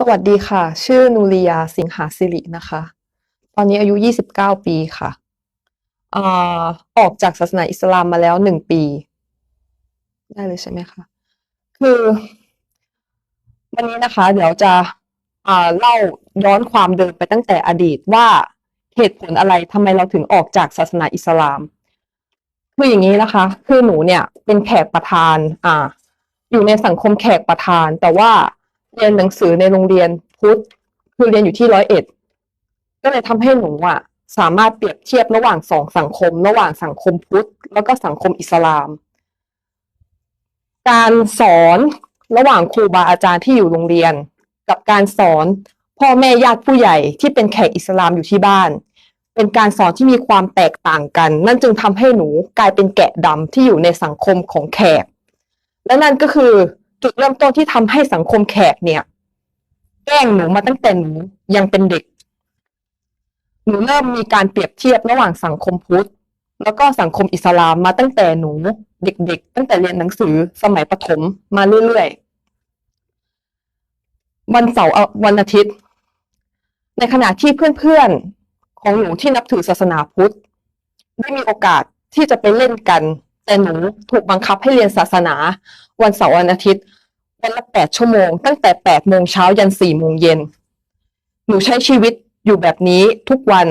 สวัสดีค่ะ ชื่อนูริยาสิงหาสิรินะคะ ตอนนี้อายุ 29 ปีค่ะอ่าออกจากศาสนาอิสลามมาแล้วหนึ่งปี ได้เลยใช่ไหมคะ คือ วันนี้นะคะ เดี๋ยวจะอ่าเล่าย้อนความเดิมไปตั้งแต่อดีตว่าเหตุผลอะไรทำไมเราถึงออกจากศาสนาอิสลามคืออย่างนี้นะคะ คือหนูเนี่ยเป็นแขกประธาน อ่า อยู่ในสังคมแขกประธาน แต่ว่า เรียนหนังสือในโรงเรียนพุทธคือเรียนอยู่ที่ร้อยเอ็ดก็เลยทำให้หนูอะสามารถเปรียบเทียบระหว่างสองสังคม ระหว่างสังคมพุทธแล้วก็สังคมอิสลาม การสอนระหว่างครูบาอาจารย์ที่อยู่โรงเรียน กับการสอนพ่อแม่ญาติผู้ใหญ่ที่เป็นแขกอิสลามอยู่ที่บ้าน เป็นการสอนที่มีความแตกต่างกัน นั่นจึงทำให้หนูกลายเป็นแกะดำที่อยู่ในสังคมของแขก และนั่นก็คือ จุดเริ่มต้นที่ทำให้สังคมแขกเนี่ยแกล้งหนูมาตั้งแต่หนูยังเป็นเด็ก หนูเริ่มมีการเปรียบเทียบระหว่างสังคมพุทธ แล้วก็สังคมอิสลามมาตั้งแต่หนูเด็ก ๆ ตั้งแต่เรียนหนังสือสมัยประถมมาเรื่อยๆ วันเสาร์วันอาทิตย์ ในขณะที่เพื่อนๆ ของหนูที่นับถือศาสนาพุทธ ได้มีโอกาสที่จะไปเล่นกัน แต่หนูถูกบังคับให้เรียนศาสนา วันเสาร์วันอาทิตย์ วันละแปดชั่วโมง ตั้งแต่แปดโมงเช้ายันสี่โมงเย็น หนูใช้ชีวิตอยู่แบบนี้ทุกวัน